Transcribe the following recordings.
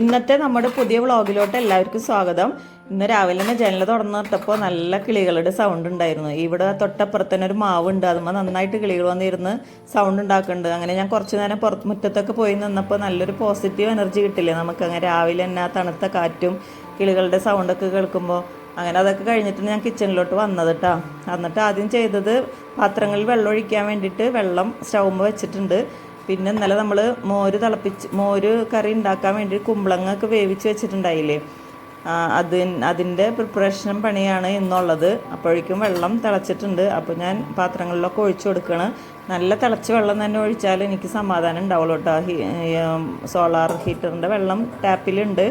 ഇന്നത്തെ നമ്മുടെ പുതിയ വ്ളോഗിലോട്ട് എല്ലാവർക്കും സ്വാഗതം. ഇന്ന് രാവിലെ തന്നെ ജനൽ തുറന്നിട്ടപ്പോൾ നല്ല കിളികളുടെ സൗണ്ട് ഉണ്ടായിരുന്നു. ഇവിടെ തൊട്ടപ്പുറത്ത് തന്നെ ഒരു മാവുണ്ട്. അതുമ്പോൾ നന്നായിട്ട് കിളികൾ വന്നിരുന്ന് സൗണ്ട് ഉണ്ടാക്കുന്നുണ്ട്. അങ്ങനെ ഞാൻ കുറച്ച് നേരം പുറത്ത് മുറ്റത്തൊക്കെ പോയി നിന്നപ്പോൾ നല്ലൊരു പോസിറ്റീവ് എനർജി കിട്ടില്ലേ നമുക്ക്. അങ്ങനെ രാവിലെ തന്നെ ആ തണുത്ത കാറ്റും കിളികളുടെ സൗണ്ടൊക്കെ കേൾക്കുമ്പോൾ അങ്ങനെ അതൊക്കെ കഴിഞ്ഞിട്ട് ഞാൻ കിച്ചണിലോട്ട് വന്നത് കേട്ടോ എന്നിട്ട് ആദ്യം ചെയ്തത് പാത്രങ്ങളിൽ വെള്ളം ഒഴിക്കാൻ വേണ്ടിയിട്ട് വെള്ളം സ്റ്റൗമ്പ് വെച്ചിട്ടുണ്ട്. പിന്നെ ഇന്നലെ നമ്മൾ മോര് തിളപ്പിച്ച് മോര് കറി ഉണ്ടാക്കാൻ വേണ്ടി കുമ്പളങ്ങൊക്കെ വേവിച്ച് വെച്ചിട്ടുണ്ടായില്ലേ? അത് അതിന്റെ പ്രിപ്പറേഷൻ പണിയാണ് ഇന്നുള്ളത്. അപ്പോഴേക്കും വെള്ളം തിളച്ചിട്ടുണ്ട്. അപ്പോൾ ഞാൻ പാത്രങ്ങളിലൊക്കെ ഒഴിച്ചു കൊടുക്കണം. നല്ല തിളച്ച വെള്ളം തന്നെ ഒഴിച്ചാൽ എനിക്ക് സമാധാനം ഉണ്ടാവുള്ളൂ കേട്ടോ. സോളാർ ഹീറ്ററിന്റെ വെള്ളം ടാപ്പിലുണ്ട്.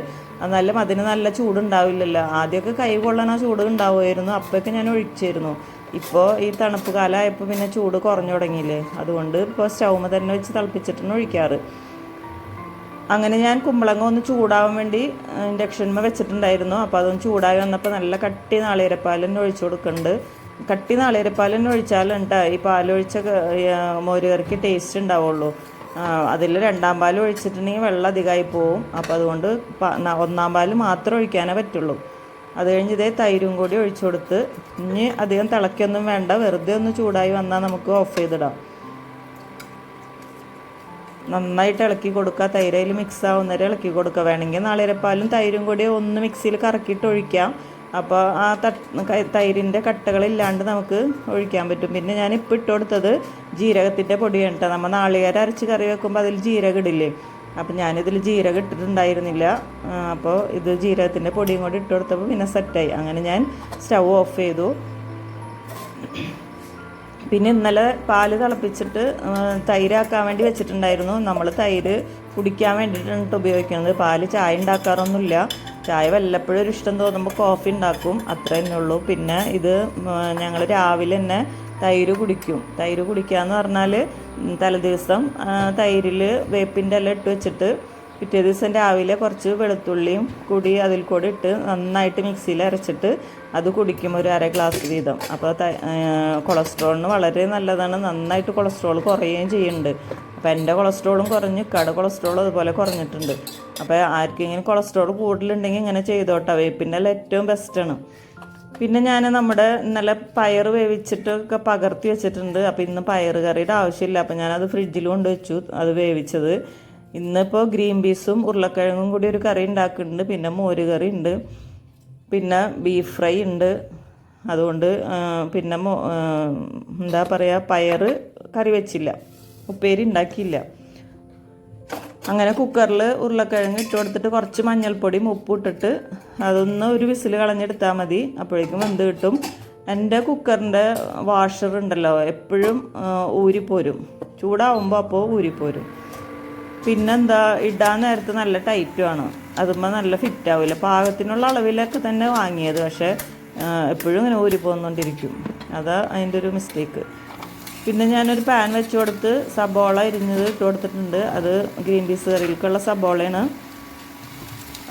എന്നാലും അതിന് നല്ല ചൂടുണ്ടാവില്ലല്ലോ. ആദ്യമൊക്കെ കൈ കൊള്ളാൻ ആ ചൂട് ഉണ്ടാവുമായിരുന്നു. അപ്പോഴൊക്കെ ഞാൻ ഒഴിച്ചിരുന്നു. ഇപ്പോൾ ഈ തണുപ്പ് കാലമായപ്പോൾ പിന്നെ ചൂട് കുറഞ്ഞു തുടങ്ങിയില്ലേ? അതുകൊണ്ട് ഇപ്പോൾ സ്റ്റൗമ തന്നെ വെച്ച് തിളപ്പിച്ചിട്ടാണ് ഒഴിക്കാറ്. അങ്ങനെ ഞാൻ കുമ്പളങ്ങ ഒന്ന് ചൂടാവാൻ വേണ്ടി ഇൻഡക്ഷന്മ വെച്ചിട്ടുണ്ടായിരുന്നു. അപ്പോൾ അതൊന്ന് ചൂടായി വന്നപ്പോൾ നല്ല കട്ടി നാളികേരപ്പാൽ തന്നെ ഒഴിച്ചു കൊടുക്കുന്നുണ്ട്. കട്ടി നാളികേരപ്പാൽ തന്നെ ഒഴിച്ചാലുണ്ട് ഈ പാലൊഴിച്ച മോരുകറിക്ക് മോര് കറിക്ക് ടേസ്റ്റ് ഉണ്ടാവുള്ളൂ. അതിൽ രണ്ടാം പാൽ ഒഴിച്ചിട്ടുണ്ടെങ്കിൽ വെള്ളം അധികമായി പോവും. അപ്പോൾ അതുകൊണ്ട് ഒന്നാം പാൽ മാത്രം ഒഴിക്കാനേ പറ്റുള്ളൂ. അത് കഴിഞ്ഞ് ഇതേ തൈരും കൂടി ഒഴിച്ചു കൊടുത്ത് ഇനി അധികം തിളക്കൊന്നും വേണ്ട. വെറുതെ ഒന്ന് ചൂടായി വന്നാൽ നമുക്ക് ഓഫ് ചെയ്തിടാം. നന്നായിട്ട് ഇളക്കി കൊടുക്കുക. തൈരയിൽ മിക്സ് ആവുന്നവരെ ഇളക്കി കൊടുക്കുക. വേണമെങ്കിൽ നാളികേരപ്പാലും തൈരും കൂടി ഒന്ന് മിക്സിയിൽ കറക്കിയിട്ട് ഒഴിക്കാം. അപ്പോൾ ആ തൈരിന്റെ കട്ടകളില്ലാണ്ട് നമുക്ക് ഒഴിക്കാൻ പറ്റും. പിന്നെ ഞാൻ ഇപ്പോൾ ഇട്ട് കൊടുത്തത് ജീരകത്തിന്റെ പൊടിയാണ് കേട്ടോ. നമ്മൾ നാളികേരം അരച്ച് കറി വെക്കുമ്പോൾ അതിൽ ജീരകം ഇടില്ലേ? അപ്പോൾ ഞാനിതിൽ ജീരകം ഇട്ടിട്ടുണ്ടായിരുന്നില്ല. അപ്പോൾ ഇത് ജീരകത്തിന്റെ പൊടിയും കൂടി ഇട്ട് കൊടുത്തപ്പോൾ പിന്നെ സെറ്റായി. അങ്ങനെ ഞാൻ സ്റ്റൗ ഓഫ് ചെയ്തു. പിന്നെ ഇന്നലെ പാൽ തിളപ്പിച്ചിട്ട് തൈരാക്കാൻ വേണ്ടി വെച്ചിട്ടുണ്ടായിരുന്നു. നമ്മൾ തൈര് കുടിക്കാൻ വേണ്ടിയിട്ടാണ് ഉപയോഗിക്കുന്നത്. പാൽ ചായ ഉണ്ടാക്കാറൊന്നുമില്ല. ചായ വല്ലപ്പോഴും ഒരു ഇഷ്ടം തോന്നുമ്പോൾ കോഫി ഉണ്ടാക്കും. അത്ര തന്നെ ഉള്ളൂ. പിന്നെ ഇത് ഞങ്ങൾ രാവിലെ തന്നെ തൈര് കുടിക്കും. തൈര് കുടിക്കുക എന്ന് പറഞ്ഞാൽ തലേദിവസം തൈരിൽ വേപ്പിന്റെ എല്ലാം ഇട്ട് വെച്ചിട്ട് പിറ്റേ ദിവസം രാവിലെ കുറച്ച് വെളുത്തുള്ളിയും കൂടി അതിൽ കൂടി ഇട്ട് നന്നായിട്ട് മിക്സിയിൽ അരച്ചിട്ട് അത് കുടിക്കും ഒരു അര ഗ്ലാസ് വീതം. അപ്പോൾ കൊളസ്ട്രോളിന് വളരെ നല്ലതാണ്. നന്നായിട്ട് കൊളസ്ട്രോൾ കുറയുകയും ചെയ്യുന്നുണ്ട്. അപ്പോൾ എന്റെ കൊളസ്ട്രോളും കുറഞ്ഞു കട കൊളസ്ട്രോളും അതുപോലെ കുറഞ്ഞിട്ടുണ്ട്. അപ്പോൾ ആർക്കെങ്കിലും കൊളസ്ട്രോൾ കൂടുതലുണ്ടെങ്കിൽ ഇങ്ങനെ ചെയ്തോട്ടെ. വേപ്പിന്റെ എല്ലാം ഏറ്റവും ബെസ്റ്റാണ് പിന്നെ ഞാൻ നമ്മുടെ ഇന്നലെ പയർ വേവിച്ചിട്ടൊക്കെ പകർത്തി വെച്ചിട്ടുണ്ട്. അപ്പോൾ ഇന്ന് പയർ കറിയുടെ ആവശ്യമില്ല. അപ്പോൾ ഞാനത് ഫ്രിഡ്ജിൽ കൊണ്ട് വെച്ചു അത് വേവിച്ചത്. ഇന്നിപ്പോൾ ഗ്രീൻ പീസും ഉരുളക്കിഴങ്ങും കൂടി ഒരു കറി ഉണ്ടാക്കുന്നുണ്ട്. പിന്നെ മോര് കറി ഉണ്ട്. പിന്നെ ബീഫ് ഫ്രൈ ഉണ്ട്. അതുകൊണ്ട് പിന്നെ എന്താ പറയുക പയർ കറി വെച്ചില്ല. ഉപ്പേരി ഉണ്ടാക്കിയില്ല. അങ്ങനെ കുക്കറിൽ ഉരുളക്കിഴങ്ങ് ഇട്ട് കൊടുത്തിട്ട് കുറച്ച് മഞ്ഞൾപ്പൊടിയും ഉപ്പ് ഇട്ടിട്ട് അതൊന്ന് ഒരു വിസിൽ കളഞ്ഞെടുത്താൽ മതി. അപ്പോഴേക്കും വെന്ത് കിട്ടും. എന്റെ കുക്കറിന്റെ വാഷർ ഉണ്ടല്ലോ എപ്പോഴും ഊരിപ്പോരും. ചൂടാവുമ്പോൾ അപ്പോൾ ഊരിപ്പോരും. പിന്നെന്താ ഇടാൻ നേരത്ത് നല്ല ടൈറ്റുമാണ് അതുമ്പോൾ നല്ല ഫിറ്റ് ആവില്ല പാകത്തിനുള്ള അളവിലൊക്കെ തന്നെ വാങ്ങിയത് പക്ഷേ എപ്പോഴും ഇങ്ങനെ ഊരി ഊരിപ്പോന്നുകൊണ്ടിരിക്കും. അതാ അതിന്റെ ഒരു മിസ്റ്റേക്ക് പിന്നെ ഞാനൊരു പാൻ വെച്ച് കൊടുത്ത് സബോള ഇരിഞ്ഞത് ഇട്ട് കൊടുത്തിട്ടുണ്ട്. അത് ഗ്രീൻ പീസ് കറിയിലേക്കുള്ള സബോളയാണ്.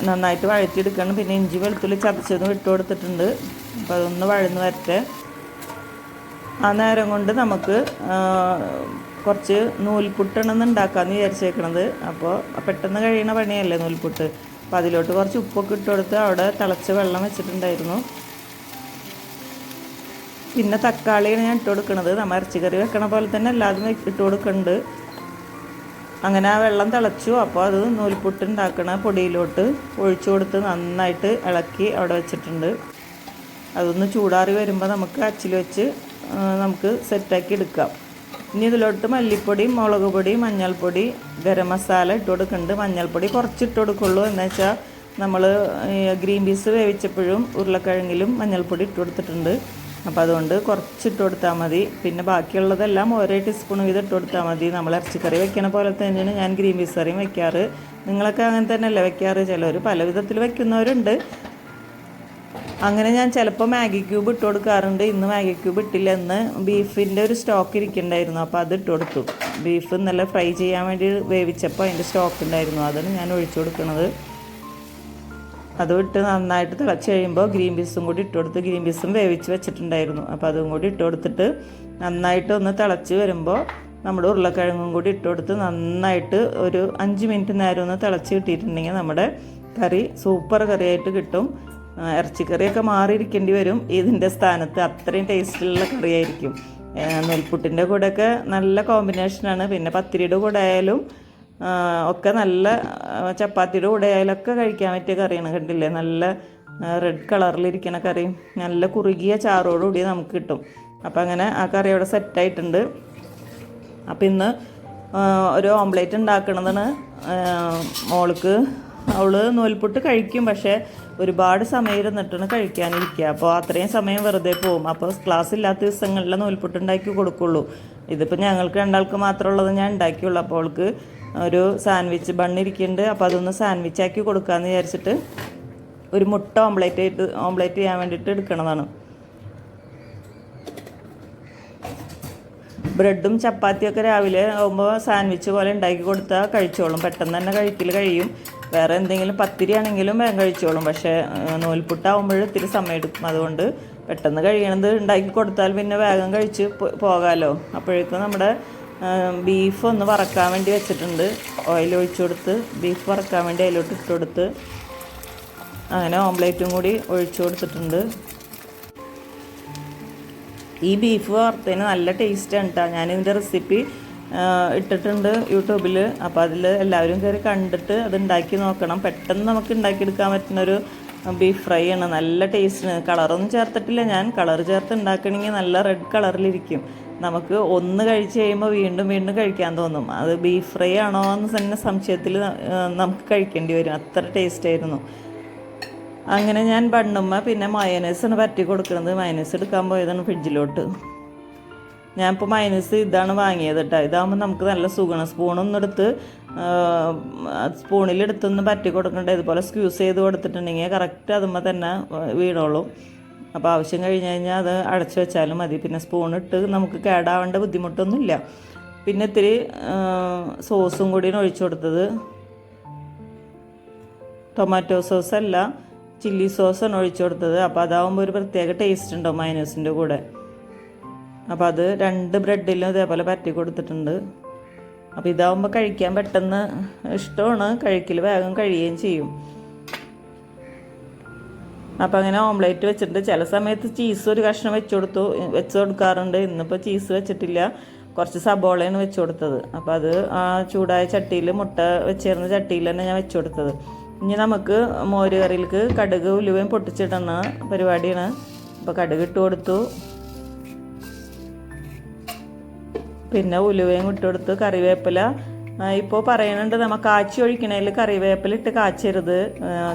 നന്നായിട്ട് വഴറ്റിയെടുക്കണം. പിന്നെ ഇഞ്ചി വെളുത്തുള്ളി ചതച്ചതും ഇട്ട് കൊടുത്തിട്ടുണ്ട്. അപ്പോൾ അതൊന്ന് വഴന്ന് വരട്ടെ. ആ നേരം കൊണ്ട് നമുക്ക് കുറച്ച് നൂൽപുട്ടാണെന്ന് ഉണ്ടാക്കാമെന്ന് വിചാരിച്ചേക്കണത്. അപ്പോൾ പെട്ടെന്ന് കഴിയണ പണിയല്ലേ നൂൽപുട്ട്. അപ്പോൾ അതിലോട്ട് കുറച്ച് ഉപ്പൊക്കെ ഇട്ട് കൊടുത്ത് അവിടെ തിളച്ച് വെള്ളം വെച്ചിട്ടുണ്ടായിരുന്നു. പിന്നെ തക്കാളിയാണ് ഞാൻ ഇട്ട് കൊടുക്കുന്നത് നമ്മൾ ഇറച്ചിക്കറി വെക്കണ പോലെ തന്നെ എല്ലാതും ഇട്ട് കൊടുക്കുന്നുണ്ട് അങ്ങനെ ആ വെള്ളം തിളച്ചു. അപ്പോൾ അത് നൂൽപുട്ട് ഉണ്ടാക്കണ പൊടിയിലോട്ട് ഒഴിച്ചു കൊടുത്ത് നന്നായിട്ട് ഇളക്കി അവിടെ വെച്ചിട്ടുണ്ട്. അതൊന്ന് ചൂടാറി വരുമ്പോൾ നമുക്ക് അച്ചിൽ വെച്ച് നമുക്ക് സെറ്റാക്കി എടുക്കാം. ഇനി ഇതിലോട്ട് മല്ലിപ്പൊടി മുളക് പൊടി മഞ്ഞൾപ്പൊടി ഗരം മസാല ഇട്ട് കൊടുക്കുന്നുണ്ട് മഞ്ഞൾപ്പൊടി കുറച്ച് ഇട്ട് കൊടുക്കുള്ളൂ. എന്ന് വെച്ചാൽ നമ്മൾ ഗ്രീൻ പീസ് വേവിച്ചപ്പോഴും ഉരുളക്കിഴങ്ങിലും മഞ്ഞൾപ്പൊടി ഇട്ട് കൊടുത്തിട്ടുണ്ട്. അപ്പോൾ അതുകൊണ്ട് കുറച്ച് ഇട്ട് കൊടുത്താൽ മതി. പിന്നെ ബാക്കിയുള്ളതെല്ലാം ഓരോ ടീസ്പൂൺ വീതം ഇട്ട് കൊടുത്താൽ മതി. നമ്മൾ ഇറച്ചിക്കറി വെക്കണ പോലെ തന്നെയാണ് ഞാൻ ഗ്രീൻ പീസ് കറിയും വെക്കാറ്. നിങ്ങളൊക്കെ അങ്ങനെ തന്നെയല്ലേ വെക്കാറ്? ചിലർ പല വിധത്തിൽ വെക്കുന്നവരുണ്ട്. അങ്ങനെ ഞാൻ ചിലപ്പോൾ മാഗി ക്യൂബ് ഇട്ട് കൊടുക്കാറുണ്ട്. ഇന്ന് മാഗി ക്യൂബ് ഇട്ടില്ല. എന്ന് ബീഫിന്റെ ഒരു സ്റ്റോക്ക് ഇരിക്കുന്നുണ്ടായിരുന്നു അപ്പോൾ അത് ഇട്ട് കൊടുത്തു. ബീഫ് നല്ല ഫ്രൈ ചെയ്യാൻ വേണ്ടി വേവിച്ചപ്പോൾ അതിന്റെ സ്റ്റോക്ക് ഉണ്ടായിരുന്നു. അതാണ് ഞാൻ ഒഴിച്ചു കൊടുക്കുന്നത് അത് ഇട്ട് നന്നായിട്ട് തിളച്ച് കഴിയുമ്പോൾ ഗ്രീൻ പീസും കൂടി ഇട്ട് കൊടുത്ത് ഗ്രീൻ പീസും വേവിച്ച് വെച്ചിട്ടുണ്ടായിരുന്നു. അപ്പോൾ അതും കൂടി ഇട്ട് കൊടുത്തിട്ട് നന്നായിട്ട് ഒന്ന് തിളച്ച് വരുമ്പോൾ നമ്മുടെ ഉരുളക്കിഴങ്ങും കൂടി ഇട്ട് കൊടുത്ത് നന്നായിട്ട് ഒരു അഞ്ച് മിനിറ്റ് നേരം ഒന്ന് തിളച്ച് കിട്ടിയിട്ടുണ്ടെങ്കിൽ നമ്മുടെ കറി സൂപ്പർ കറിയായിട്ട് കിട്ടും. ഇറച്ചിക്കറിയൊക്കെ മാറിയിരിക്കേണ്ടി വരും. ഇതിന്റെ സ്ഥാനത്ത് അത്രയും ടേസ്റ്റിലുള്ള കറിയായിരിക്കും. നെൽപ്പുട്ടിന്റെ കൂടെയൊക്കെ നല്ല കോമ്പിനേഷനാണ്. പിന്നെ പത്തിരിയുടെ കൂടെ ആയാലും ഒക്കെ നല്ല ചപ്പാത്തിയുടെ കൂടെ ആയാലൊക്കെ കഴിക്കാൻ പറ്റിയ കറിയാണ് കണ്ടില്ലേ? നല്ല റെഡ് കളറിലിരിക്കുന്ന കറി. നല്ല കുറുകിയ ചാറോടുകൂടി നമുക്ക് കിട്ടും. അപ്പം അങ്ങനെ ആ കറി അവിടെ സെറ്റായിട്ടുണ്ട് അപ്പം ഇന്ന് ഒരു ഓംലേറ്റ് ഉണ്ടാക്കണതാണ്. മോൾക്ക് അവൾ നൂൽപുട്ട് കഴിക്കും പക്ഷേ ഒരുപാട് സമയം ഇരുന്നിട്ടാണ് കഴിക്കാനിരിക്കുക. അപ്പോൾ അത്രയും സമയം വെറുതെ പോകും അപ്പോൾ ക്ലാസ് ഇല്ലാത്ത ദിവസങ്ങളിൽ നൂൽപുട്ട് ഉണ്ടാക്കി കൊടുക്കുള്ളൂ. ഇതിപ്പോൾ ഞങ്ങൾക്ക് രണ്ടാൾക്ക് മാത്രമുള്ളത് ഞാൻ ഉണ്ടാക്കിയുള്ളൂ. അപ്പോൾ അവൾക്ക് ഒരു സാൻഡ്വിച്ച് ബണ്ണിരിക്കുന്നുണ്ട്. അപ്പോൾ അതൊന്ന് സാൻഡ്വിച്ച് ആക്കി കൊടുക്കാമെന്ന് വിചാരിച്ചിട്ട് ഒരു മുട്ട ഓംലേറ്റ് ആയിട്ട് ഓംലേറ്റ് ചെയ്യാൻ വേണ്ടിയിട്ട് എടുക്കണതാണ്. ബ്രെഡും ചപ്പാത്തിയൊക്കെ രാവിലെ ആകുമ്പോൾ സാൻഡ്വിച്ച് പോലെ ഉണ്ടാക്കി കൊടുത്താൽ കഴിച്ചോളും. പെട്ടെന്ന് തന്നെ കഴിക്കൽ കഴിയും. വേറെ എന്തെങ്കിലും പത്തിരി ആണെങ്കിലും വേഗം കഴിച്ചോളും. പക്ഷേ നൂൽപുട്ടാവുമ്പോൾ ഇത്തിരി സമയം എടുക്കും. അതുകൊണ്ട് പെട്ടെന്ന് കഴിയണത് ഉണ്ടാക്കി കൊടുത്താൽ പിന്നെ വേഗം കഴിച്ച് പോകാമല്ലോ അപ്പോഴേക്കും നമ്മുടെ ബീഫ് ഒന്ന് വറക്കാൻ വേണ്ടി വെച്ചിട്ടുണ്ട്. ഓയിൽ ഒഴിച്ചു കൊടുത്ത് ബീഫ് വറക്കാൻ വേണ്ടി അതിലോട്ട് ഇട്ട് കൊടുത്ത് അങ്ങനെ ഓംലേറ്റും കൂടി ഒഴിച്ചു കൊടുത്തിട്ടുണ്ട്. ഈ ബീഫ് വറുത്തതിന് നല്ല ടേസ്റ്റാണ് കേട്ടോ ഞാനിതിന്റെ റെസിപ്പി ഇട്ടിട്ടുണ്ട് യൂട്യൂബിൽ അപ്പോൾ അതിൽ എല്ലാവരും കയറി കണ്ടിട്ട് അത് ഉണ്ടാക്കി നോക്കണം. പെട്ടെന്ന് നമുക്ക് ഉണ്ടാക്കിയെടുക്കാൻ പറ്റുന്നൊരു ബീഫ് ഫ്രൈ ആണ്. നല്ല ടേസ്റ്റിന് കളറൊന്നും ചേർത്തിട്ടില്ല ഞാൻ. കളർ ചേർത്ത് ഉണ്ടാക്കണമെങ്കിൽ നല്ല റെഡ് കളറിലിരിക്കും നമുക്ക് ഒന്ന് കഴിച്ച് കഴിയുമ്പോൾ വീണ്ടും വീണ്ടും കഴിക്കാൻ തോന്നും. അത് ബീഫ് ഫ്രൈ ആണോ എന്ന് തന്നെ സംശയത്തിൽ നമുക്ക് കഴിക്കേണ്ടി വരും. അത്ര ടേസ്റ്റ് ആയിരുന്നു. അങ്ങനെ ഞാൻ ബണ്ണുമ്മ പിന്നെ മയോനൈസാണ് പറ്റി കൊടുക്കുന്നത്. മയോനൈസ് എടുക്കാൻ പോയതാണ് ഫ്രിഡ്ജിലോട്ട് ഞാൻ ഇപ്പോൾ മയോനൈസ് ഇതാണ് വാങ്ങിയത് കേട്ടോ ഇതാകുമ്പോൾ നമുക്ക് നല്ല സുഖമാണ് സ്പൂണൊന്നും എടുത്ത് സ്പൂണിലെടുത്തൊന്ന് പറ്റി കൊടുക്കണ്ട. ഇതുപോലെ സ്ക്യൂസ് ചെയ്ത് കൊടുത്തിട്ടുണ്ടെങ്കിൽ കറക്റ്റ് അതുമ്പോൾ തന്നെ വീണോളും. അപ്പോൾ ആവശ്യം കഴിഞ്ഞ് കഴിഞ്ഞാൽ അത് അടച്ചു വെച്ചാലും മതി. പിന്നെ സ്പൂണിട്ട് നമുക്ക് കേടാവേണ്ട ബുദ്ധിമുട്ടൊന്നുമില്ല. പിന്നെ ഇത്തിരി സോസും കൂടിയാണ് ഒഴിച്ചു കൊടുത്തത്. ടൊമാറ്റോ സോസ് അല്ല ചില്ലി സോസാണ് ഒഴിച്ചു കൊടുത്തത്. അപ്പോൾ അതാവുമ്പോൾ ഒരു പ്രത്യേക ടേസ്റ്റ് ഉണ്ടോ മൈനസിന്റെ കൂടെ? അപ്പോൾ അത് രണ്ട് ബ്രെഡിലും ഇതേപോലെ പറ്റി കൊടുത്തിട്ടുണ്ട്. അപ്പോൾ ഇതാവുമ്പോൾ കഴിക്കാൻ പെട്ടെന്ന് ഇഷ്ടമാണ്. കഴിക്കൽ വേഗം കഴിയുകയും ചെയ്യും. അപ്പോൾ അങ്ങനെ ഓംലേറ്റ് വെച്ചിട്ടുണ്ട്. ചില സമയത്ത് ചീസ് ഒരു കഷ്ണം വെച്ച് കൊടുത്തു വെച്ച് കൊടുക്കാറുണ്ട്. ഇന്നിപ്പോൾ ചീസ് വെച്ചിട്ടില്ല. കുറച്ച് സബോളയാണ് വെച്ച് കൊടുത്തത്. അപ്പോൾ അത് ആ ചൂടായ ചട്ടിയിൽ മുട്ട വെച്ചിരുന്ന ചട്ടിയിൽ തന്നെ ഞാൻ വെച്ച് കൊടുത്തത്. ഇനി നമുക്ക് മോര് കറിയിലേക്ക് കടുക് ഉലുവയും പൊട്ടിച്ചിടുന്ന പരിപാടിയാണ്. അപ്പോൾ കടുക് ഇട്ട് കൊടുത്തു. പിന്നെ ഉലുവയും ഇട്ട് കൊടുത്ത്. കറിവേപ്പില ഇപ്പോൾ പറയുന്നുണ്ട് നമ്മൾ കാച്ചി ഒഴിക്കണതിൽ കറിവേപ്പില ഇട്ട് കാച്ചരുത്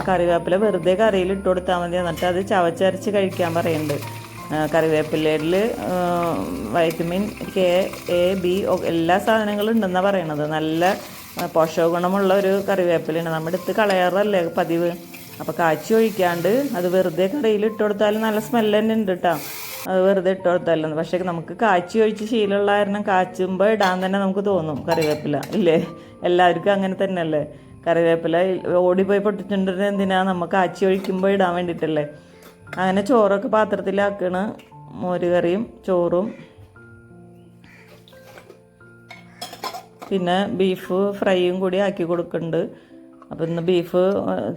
കറിവേപ്പില വെറുതെ കറിയിൽ ഇട്ട് കൊടുത്താൽ മതി. എന്നിട്ട് അത് ചവച്ചരച്ച് കഴിക്കാൻ പറയുന്നുണ്ട് കറിവേപ്പിലയിൽ വൈറ്റമിൻ കെ എ ബി എല്ലാ സാധനങ്ങളും ഉണ്ടെന്നാണ് പറയണത്. നല്ല പോഷകഗുണമുള്ള പോഷക ഗുണമുള്ള ഒരു കറിവേപ്പിലയാണ്. നമ്മുടെ അടുത്ത് കളയാറല്ലേ പതിവ്. അപ്പോൾ കാച്ചി ഒഴിക്കാണ്ട് അത് വെറുതെ കറിയിൽ ഇട്ട് കൊടുത്താൽ നല്ല സ്മെല്ല് തന്നെ ഉണ്ട് കേട്ടോ അത് വെറുതെ ഇട്ട് പക്ഷേ നമുക്ക് കാച്ചി ഒഴിച്ച് ശീലമുള്ള കാരണം കാച്ചുമ്പോൾ ഇടാൻ തന്നെ നമുക്ക് തോന്നും കറിവേപ്പില ഇല്ലേ? എല്ലാവർക്കും അങ്ങനെ തന്നെയല്ലേ? കറിവേപ്പില ഓടിപ്പോയി പൊട്ടിച്ചിട്ടുണ്ടെങ്കിൽ എന്തിനാ? നമുക്ക് കാച്ചി ഒഴിക്കുമ്പോൾ ഇടാൻ വേണ്ടിയിട്ടല്ലേ അങ്ങനെ ചോറൊക്കെ പാത്രത്തിലാക്കണ് മോര് കറിയും ചോറും. പിന്നെ ബീഫ് ഫ്രൈയും കൂടി ആക്കി കൊടുക്കുന്നുണ്ട് അപ്പോൾ ഇന്ന് ബീഫ്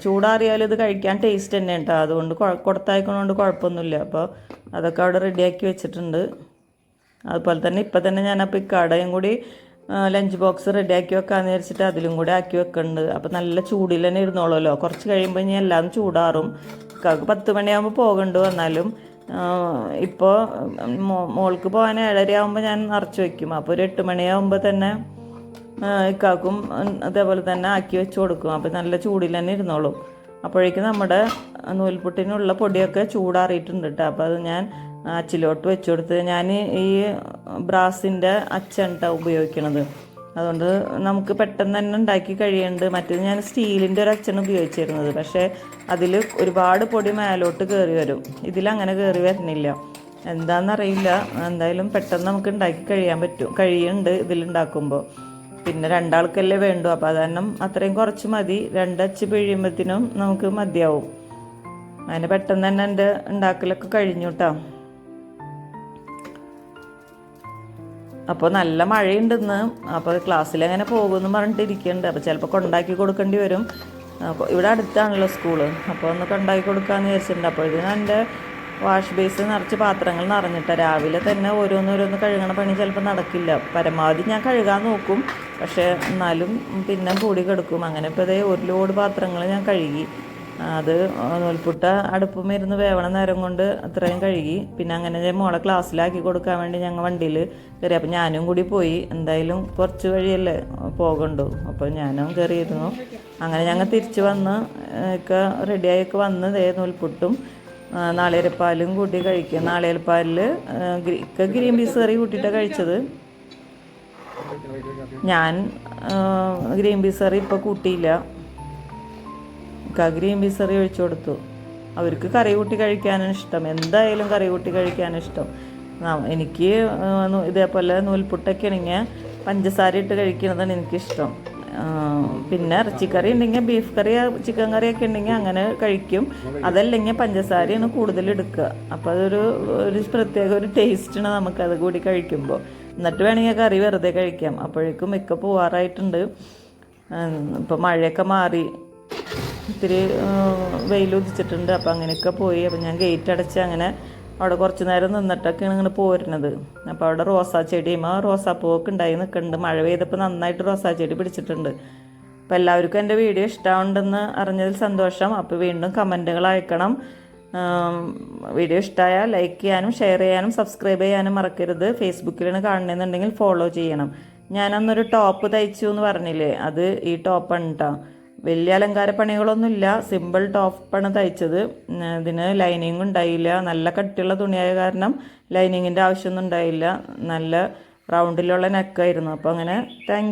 ചൂടാറിയാലും ഇത് കഴിക്കാൻ ടേസ്റ്റ് തന്നെ കേട്ടോ അതുകൊണ്ട് കൊടുത്തയക്കണോണ്ട് കുഴപ്പമൊന്നുമില്ല അപ്പോൾ അതൊക്കെ അവിടെ റെഡിയാക്കി വെച്ചിട്ടുണ്ട്. അതുപോലെ തന്നെ ഇപ്പം തന്നെ ഞാൻ അപ്പോൾ ഇക്കാടയും കൂടി ലഞ്ച് ബോക്സ് റെഡിയാക്കി വെക്കാമെന്ന് വിചാരിച്ചിട്ട് അതിലും കൂടി ആക്കി വെക്കുന്നുണ്ട് അപ്പോൾ നല്ല ചൂടിൽ തന്നെ ഇരുന്നോളുമല്ലോ. കുറച്ച് കഴിയുമ്പോൾ ഇനി എല്ലാം ചൂടാറും. ഇക്കാക്ക് പത്ത് മണിയാകുമ്പോൾ പോകണ്ട് വന്നാലും. ഇപ്പോൾ മോൾക്ക് പോകാൻ ഏഴര ആകുമ്പോൾ ഞാൻ നിറച്ച് വയ്ക്കും അപ്പോൾ ഒരു എട്ട് മണിയാകുമ്പോൾ തന്നെ ഇക്കാക്കും അതേപോലെ തന്നെ ആക്കി വെച്ച് കൊടുക്കും. അപ്പോൾ നല്ല ചൂടിൽ തന്നെ ഇരുന്നോളും. അപ്പോഴേക്കും നമ്മുടെ നൂൽപുട്ടിനുള്ള പൊടിയൊക്കെ ചൂടാറിയിട്ടുണ്ട് കേട്ടോ അപ്പോൾ അത് ഞാൻ അച്ചിലോട്ട് വെച്ച് കൊടുത്ത് ഞാൻ ഈ ബ്രാസിന്റെ അച്ചാണ് ഉപയോഗിക്കുന്നത് ഉപയോഗിക്കണത്. അതുകൊണ്ട് നമുക്ക് പെട്ടെന്ന് തന്നെ ഉണ്ടാക്കി കഴിയുന്നുണ്ട് മറ്റേത് ഞാൻ സ്റ്റീലിന്റെ ഒരു അച്ഛൻ ഉപയോഗിച്ചിരുന്നത്. പക്ഷേ അതിൽ ഒരുപാട് പൊടി മേലോട്ട് കയറി വരും. ഇതിലങ്ങനെ കയറി വരുന്നില്ല. എന്താണെന്നറിയില്ല എന്തായാലും പെട്ടെന്ന് നമുക്ക് ഉണ്ടാക്കി കഴിയാൻ പറ്റും. കഴിയുന്നുണ്ട് ഇതിലുണ്ടാക്കുമ്പോൾ പിന്നെ രണ്ടാൾക്കല്ലേ വേണ്ടു? അപ്പോൾ അത് അത്രയും കുറച്ച് മതി. രണ്ടച്ച് പിഴിയുമ്പോഴത്തേനും നമുക്ക് മതിയാവും. അങ്ങനെ പെട്ടെന്ന് തന്നെ എന്റെ ഉണ്ടാക്കലൊക്കെ കഴിഞ്ഞു കേട്ടോ അപ്പോൾ നല്ല മഴയുണ്ടെന്ന്. അപ്പോൾ ക്ലാസ്സിൽ അങ്ങനെ പോകുമെന്ന് പറഞ്ഞിട്ട് ഇരിക്കുന്നുണ്ട് അപ്പോൾ ചിലപ്പോൾ കൊണ്ടാക്കി കൊടുക്കേണ്ടി വരും. അപ്പോൾ ഇവിടെ അടുത്താണല്ലോ സ്കൂൾ. അപ്പോൾ ഒന്ന് കൊണ്ടാക്കി കൊടുക്കാമെന്ന് വിചാരിച്ചിട്ടുണ്ട്. അപ്പോഴത്തേനും എന്റെ വാഷ് ബേസ് നിറച്ച് പാത്രങ്ങൾ നിറഞ്ഞിട്ട്. രാവിലെ തന്നെ ഓരോന്നോരോന്ന് കഴുകണ പണി ചിലപ്പോൾ നടക്കില്ല. പരമാവധി ഞാൻ കഴുകാൻ നോക്കും. പക്ഷേ എന്നാലും പിന്നെ കൂടി കിടക്കും. അങ്ങനെ ഇപ്പോൾ ഇതേ ഒരു ലോഡ് പാത്രങ്ങൾ ഞാൻ കഴുകി. അത് നൂൽപുട്ട അടുപ്പുമിരുന്ന് വേവണ നേരം കൊണ്ട് അത്രയും കഴുകി. പിന്നെ അങ്ങനെ മോളെ ക്ലാസ്സിലാക്കി കൊടുക്കാൻ വേണ്ടി ഞങ്ങൾ വണ്ടിയിൽ കയറി അപ്പം ഞാനും കൂടി പോയി. എന്തായാലും കുറച്ച് വഴിയല്ലേ പോകണ്ടു. അപ്പോൾ ഞാനും കയറിയിരുന്നു. അങ്ങനെ ഞങ്ങൾ തിരിച്ച് വന്ന് ഒക്കെ റെഡിയായൊക്കെ വന്ന് ദേ നൂൽപുട്ടും ആ, നാളികേരപ്പാലും കൂട്ടി കഴിക്കുക നാളികേരപ്പാലിൽ ഗ്രീൻ പീസ് കറി കൂട്ടിയിട്ടാണ് കഴിച്ചത്. ഞാൻ ഗ്രീൻ പീസ് കറി ഇപ്പോൾ കൂട്ടിയില്ല. ഗ്രീൻ പീസ് കറി ഒഴിച്ചു കൊടുത്തു. അവർക്ക് കറി കൂട്ടി കഴിക്കാനാണ് ഇഷ്ടം. എന്തായാലും കറി കൂട്ടി കഴിക്കാനാണ് ഇഷ്ടം. എനിക്ക് ഇതേപോലെ നൂൽപുട്ടൊക്കെ ആണെങ്കിൽ പഞ്ചസാര ഇട്ട് കഴിക്കുന്നതാണ് എനിക്കിഷ്ടം. പിന്നെ ഇറച്ചിക്കറി ഉണ്ടെങ്കിൽ ബീഫ് കറി ചിക്കൻ കറിയൊക്കെ ഉണ്ടെങ്കിൽ അങ്ങനെ കഴിക്കും. അതല്ലെങ്കിൽ പഞ്ചസാരയാണ് കൂടുതൽ എടുക്കുക. അപ്പോൾ അതൊരു ഒരു പ്രത്യേക ഒരു ടേസ്റ്റാണ് നമുക്കത് കൂടി കഴിക്കുമ്പോൾ. എന്നിട്ട് വേണമെങ്കിൽ കറി വെറുതെ കഴിക്കാം. അപ്പോഴേക്കും മിക്ക പോവാറായിട്ടുണ്ട്. ഇപ്പം മഴയൊക്കെ മാറി. ഇത്തിരി വെയിൽ ഉദിച്ചിട്ടുണ്ട്. അപ്പം അങ്ങനെയൊക്കെ പോയി. അപ്പം ഞാൻ ഗേറ്റ് അടച്ച് അങ്ങനെ അവിടെ കുറച്ച് നേരം നിന്നിട്ടൊക്കെയാണ് ഇങ്ങനെ പോരുന്നത്. അപ്പോൾ അവിടെ റോസാ ചെടിയും ആ റോസാപ്പൂവൊക്കെ ഉണ്ടായി നിൽക്കുന്നുണ്ട്. മഴ പെയ്തപ്പോൾ നന്നായിട്ട് റോസാ ചെടി പിടിച്ചിട്ടുണ്ട്. അപ്പോൾ എല്ലാവർക്കും എന്റെ വീഡിയോ ഇഷ്ടമുണ്ടെന്ന് അറിഞ്ഞതിൽ സന്തോഷം. അപ്പോൾ വീണ്ടും കമന്റുകൾ അയക്കണം. വീഡിയോ ഇഷ്ടമായാൽ ലൈക്ക് ചെയ്യാനും ഷെയർ ചെയ്യാനും സബ്സ്ക്രൈബ് ചെയ്യാനും മറക്കരുത്. ഫേസ്ബുക്കിലാണ് കാണണമെന്നുണ്ടെങ്കിൽ ഫോളോ ചെയ്യണം. ഞാനന്നൊരു ടോപ്പ് തയ്ച്ചു എന്ന് പറഞ്ഞില്ലേ? അത് ഈ ടോപ്പാണ് കേട്ടോ വലിയ അലങ്കാര പണികളൊന്നുമില്ല. സിമ്പിൾ ടോപ്പാണ് തയ്ച്ചത്. ഇതിന് ലൈനിങ് ഉണ്ടായില്ല. നല്ല കട്ടിയുള്ള തുണിയായ കാരണം ലൈനിങ്ങിന്റെ ആവശ്യമൊന്നും ഉണ്ടായില്ല. നല്ല റൗണ്ടിലുള്ള നെക്കായിരുന്നു അപ്പോൾ അങ്ങനെ താങ്ക്